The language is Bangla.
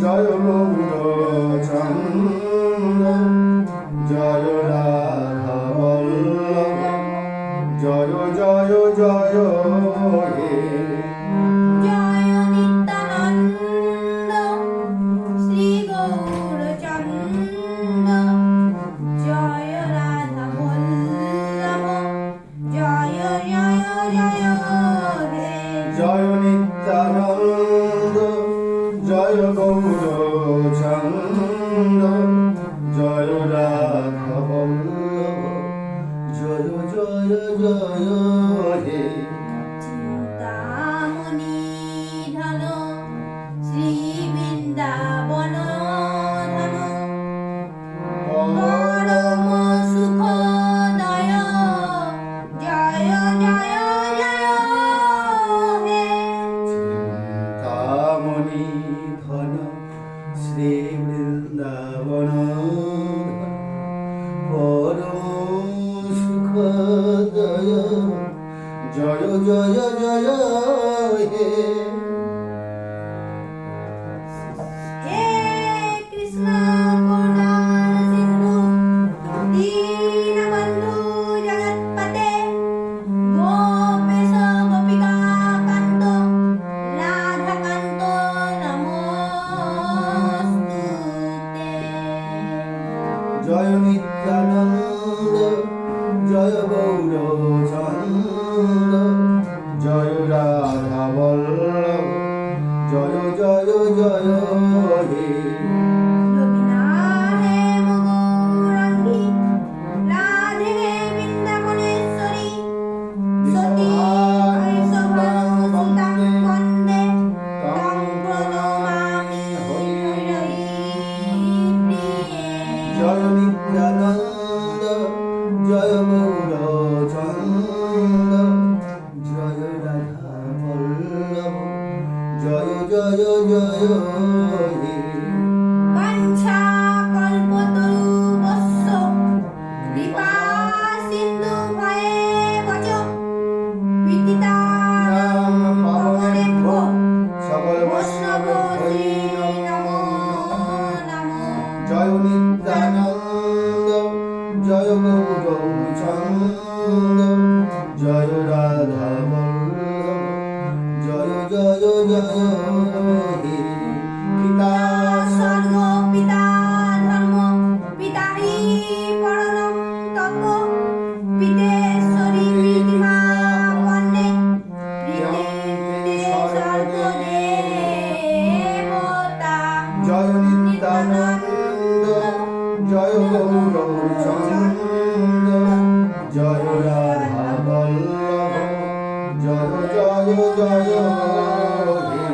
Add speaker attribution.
Speaker 1: জয় গৌরচন্দ্র জয় রাধা জয় জয় জয় হে জয় গৌরচন্দ
Speaker 2: জয় রাঘব জয় জয় জয় ঘন শ্রী বৃন্দাবন পরম সুখ জয়
Speaker 1: জয় জয় জয় হে নিত্যানন্দ জয় গৌর চন্দ জয় রাধা বল্লভ জয় জয় জয় হে জয় নিত্যানন্দ জয় গৌর চন্দ জয় রাধা বল্লভ জয় জয় জয় হে জয় নিত্যানন্দ জয় গৌর চন্দ জয় রাধা জয় জয় জয় জয় নিত্যানন্দ। জয় জয় জয়